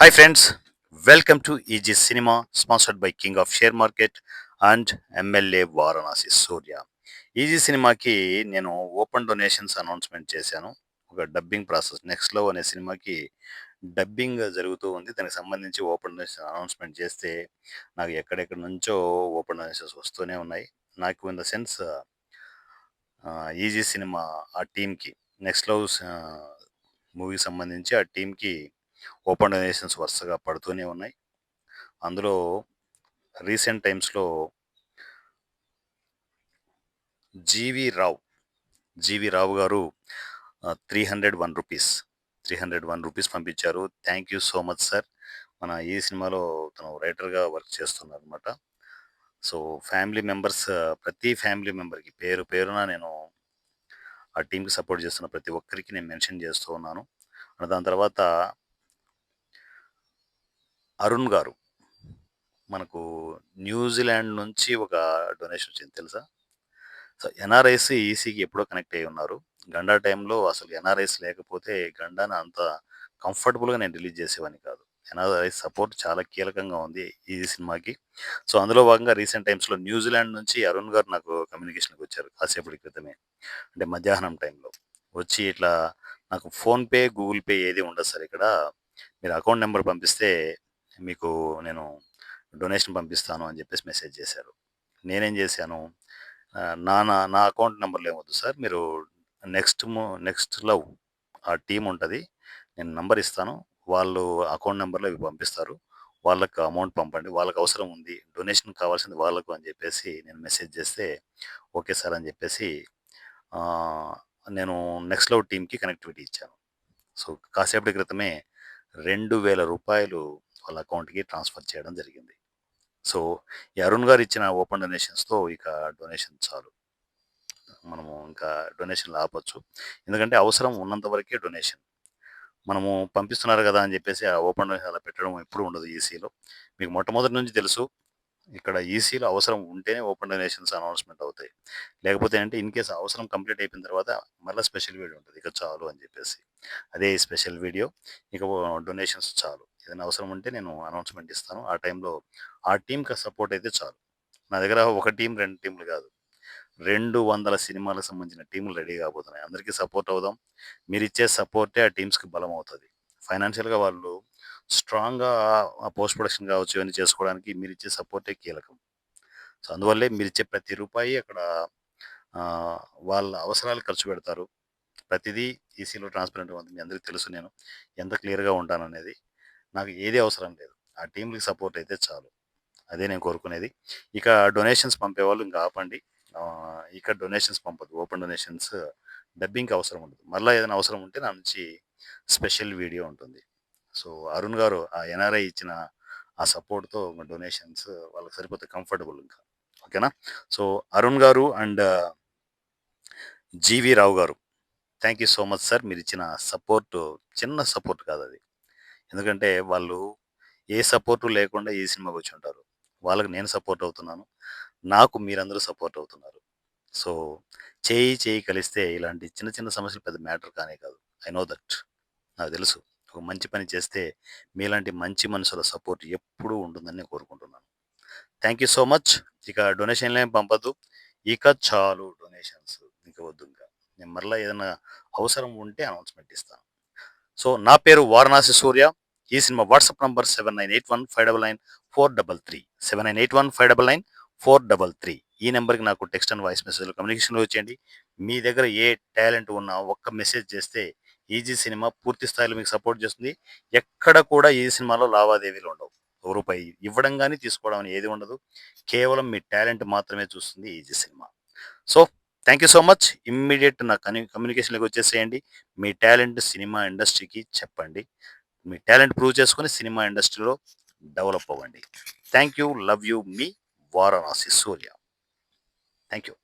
Hi friends welcome to Easy Cinema sponsored by king of share market and MLA Varanasi Surya Easy సినిమాకి నేను open donations announcement చేశాను. ఒక dubbing process నెక్స్ట్లో అనే సినిమాకి dubbing జరుగుతూ ఉంది. దానికి సంబంధించి ఓపెన్ డొనేషన్ అనౌన్స్మెంట్ చేస్తే నాకు ఎక్కడెక్కడి నుంచో ఓపెన్ డొనేషన్స్ వస్తూనే ఉన్నాయి. నాకు in the sense Easy Cinema ఆ టీంకి నెక్స్ట్ లవ్ మూవీకి సంబంధించి ఆ టీంకి ఓపెన్ డొనేషన్స్ వరుసగా పడుతూనే ఉన్నాయి. అందులో రీసెంట్ టైమ్స్లో జీవి Rao GV Rao garu three hundred one rupees three hundred one rupees పంపించారు. Thank you so much sir. మన ఈ సినిమాలో తను రైటర్గా వర్క్ చేస్తున్నారు అనమాట సో ఫ్యామిలీ మెంబర్స్ ప్రతి ఫ్యామిలీ మెంబర్కి పేరు పేరున నేను ఆ టీంకి సపోర్ట్ చేస్తున్న ప్రతి ఒక్కరికి నేను మెన్షన్ చేస్తూ ఉన్నాను. దాని తర్వాత అరుణ్ గారు. మనకు న్యూజిలాండ్ నుంచి ఒక డొనేషన్ వచ్చింది తెలుసా? సో ఎన్ఆర్ఐస్ ఈసీకి ఎప్పుడో కనెక్ట్ అయి ఉన్నారు. గండా టైంలో అసలు ఎన్ఆర్ఐస్ లేకపోతే గండాను అంత కంఫర్టబుల్గా నేను రిలీజ్ చేసేవాడిని కాదు. ఎన్ఆర్ఐ సపోర్ట్ చాలా కీలకంగా ఉంది ఈ సినిమాకి. సో అందులో భాగంగా రీసెంట్ టైమ్స్లో న్యూజిలాండ్ నుంచి అరుణ్ గారు నాకు కమ్యూనికేషన్కి వచ్చారు కాసేపటి క్రితమే. అంటే మధ్యాహ్నం టైంలో. వచ్చి ఇట్లా నాకు ఫోన్పే గూగుల్ పే ఏది ఉండదు సార్ ఇక్కడ. మీరు అకౌంట్ నెంబర్ పంపిస్తే మీకు నేను డొనేషన్ పంపిస్తాను అని చెప్పేసి మెసేజ్ చేశారు. నేనేం చేశాను నా నా నా అకౌంట్ నెంబర్లు ఏమొద్దు సార్ మీరు నెక్స్ట్ నెక్స్ట్ లవ్ ఆ టీం ఉంటుంది నేను నంబర్ ఇస్తాను వాళ్ళు అకౌంట్ నెంబర్లో ఇవి పంపిస్తారు వాళ్ళకి అమౌంట్ పంపండి వాళ్ళకి అవసరం ఉంది డొనేషన్ కావాల్సింది వాళ్ళకు అని చెప్పేసి నేను మెసేజ్ చేస్తే ఓకే సార్ అని చెప్పేసి నేను నెక్స్ట్ లవ్ టీంకి కనెక్టివిటీ ఇచ్చాను. సో కాసేపటి క్రితమే రెండు వేల రూపాయలు వాళ్ళ అకౌంట్కి ట్రాన్స్ఫర్ చేయడం జరిగింది. సో ఈ అరుణ్ గారు ఇచ్చిన ఓపెన్ డొనేషన్స్తో ఇక డొనేషన్ చాలు. మనము ఇంకా డొనేషన్లు ఆపచ్చు. ఎందుకంటే అవసరం ఉన్నంత వరకే డొనేషన్. మనము పంపిస్తున్నారు కదా అని చెప్పేసి ఆ ఓపెన్ డొనేషన్ అలా పెట్టడం ఎప్పుడు ఉండదు ఈసీలో. మీకు మొట్టమొదటి నుంచి తెలుసు ఇక్కడ ఈసీలో అవసరం ఉంటేనే ఓపెన్ డొనేషన్స్ అనౌన్స్మెంట్ అవుతాయి. లేకపోతే అంటే ఇన్ కేసు అవసరం కంప్లీట్ అయిపోయిన తర్వాత మళ్ళీ స్పెషల్ వీడియో ఉంటుంది. ఇక చాలు అని చెప్పేసి. అదే స్పెషల్ వీడియో. ఇక డొనేషన్స్ చాలు. ఏదైనా అవసరం ఉంటే నేను అనౌన్స్మెంట్ ఇస్తాను. ఆ టైంలో ఆ టీంకి సపోర్ట్ అయితే చాలు. నా దగ్గర ఒక టీం రెండు టీంలు కాదు. రెండు వందల సినిమాలకు సంబంధించిన టీంలు రెడీ కాబోతున్నాయి. అందరికీ సపోర్ట్ అవుదాం. మీరు ఇచ్చే సపోర్టే ఆ టీమ్స్కి బలం అవుతుంది. ఫైనాన్షియల్గా వాళ్ళు స్ట్రాంగ్గా పోస్ట్ ప్రొడక్షన్ కావచ్చు ఇవన్నీ చేసుకోవడానికి మీరు ఇచ్చే సపోర్టే కీలకం. సో అందువల్లే మీరు ఇచ్చే ప్రతి రూపాయి అక్కడ వాళ్ళ అవసరాలు ఖర్చు పెడతారు. ప్రతిదీ ఈసీలో ట్రాన్స్పరెంట్గా ఉంది. మీ అందరికీ తెలుసు నేను. ఎంత క్లియర్గా ఉంటాను అనేది నాకు ఏది అవసరం లేదు. ఆ టీంకి సపోర్ట్ అయితే చాలు. అదే నేను కోరుకునేది. ఇక డొనేషన్స్ పంపేవాళ్ళు ఇంకా ఆపండి. ఇక డొనేషన్స్ పంపదు ఓపెన్ డొనేషన్స్ డబ్బింగ్కి అవసరం ఉండదు. మళ్ళీ ఏదైనా అవసరం ఉంటే నా నుంచి స్పెషల్ వీడియో ఉంటుంది. సో అరుణ్ గారు ఆ ఎన్ఆర్ఐ ఇచ్చిన ఆ సపోర్ట్తో డొనేషన్స్ వాళ్ళకి సరిపోతే కంఫర్టబుల్ ఇంకా. ఓకేనా? సో అరుణ్ గారు and GV Rao garu thank you so much sir. మీరు ఇచ్చిన సపోర్ట్ చిన్న సపోర్ట్ కాదు అది ఎందుకంటే వాళ్ళు ఏ సపోర్టు లేకుండా ఈ సినిమాకి వచ్చి ఉంటారు. వాళ్ళకి నేను సపోర్ట్ అవుతున్నాను. నాకు మీరందరూ సపోర్ట్ అవుతున్నారు. సో చేయి చేయి కలిస్తే ఇలాంటి చిన్న చిన్న సమస్యలు పెద్ద మ్యాటర్ కానే కాదు. I know that. నాకు తెలుసు. ఒక మంచి పని చేస్తే మీలాంటి మంచి మనుషుల సపోర్ట్ ఎప్పుడూ ఉంటుందని కోరుకుంటున్నాను. Thank you so much. ఇక డొనేషన్లు ఏం పంపద్దు. ఇక చాలు డొనేషన్స్. ఇంకా వద్దు ఇంకా. నేను మరలా ఏదైనా అవసరం ఉంటే అనౌన్స్మెంట్ ఇస్తాను. సో నా పేరు వారణాసి సూర్య. ఈ cinema WhatsApp number seven nine eight one five double nine four double three. Seven nine eight one five double nine four double three. ఈ నెంబర్కి నాకు టెక్స్ట్ అండ్ వాయిస్ మెసేజ్లో కమ్యూనికేషన్లో వచ్చేయండి మీ దగ్గర ఏ టాలెంట్ ఉన్నా ఒక్క మెసేజ్ చేస్తే ఈజీ సినిమా పూర్తి స్థాయిలో మీకు సపోర్ట్ చేస్తుంది. ఎక్కడ కూడా ఈ సినిమాలో లావాదేవీలు ఉండవు. ఒక రూపాయి ఇవ్వడం కానీ తీసుకోవడం ఏది ఉండదు. కేవలం మీ టాలెంట్ మాత్రమే చూస్తుంది Easy Cinema. So thank you so much. Immediate నా కమ్యూనికేషన్లోకి వచ్చేసేయండి. మీ టాలెంట్ సినిమా ఇండస్ట్రీకి చెప్పండి. మీ టాలెంట్ ప్రూవ్ చేసుకుని సినిమా ఇండస్ట్రీలో డెవలప్ అవ్వండి. థ్యాంక్ యూ లవ్ యూ మీ వారణాసి సూర్య. Thank you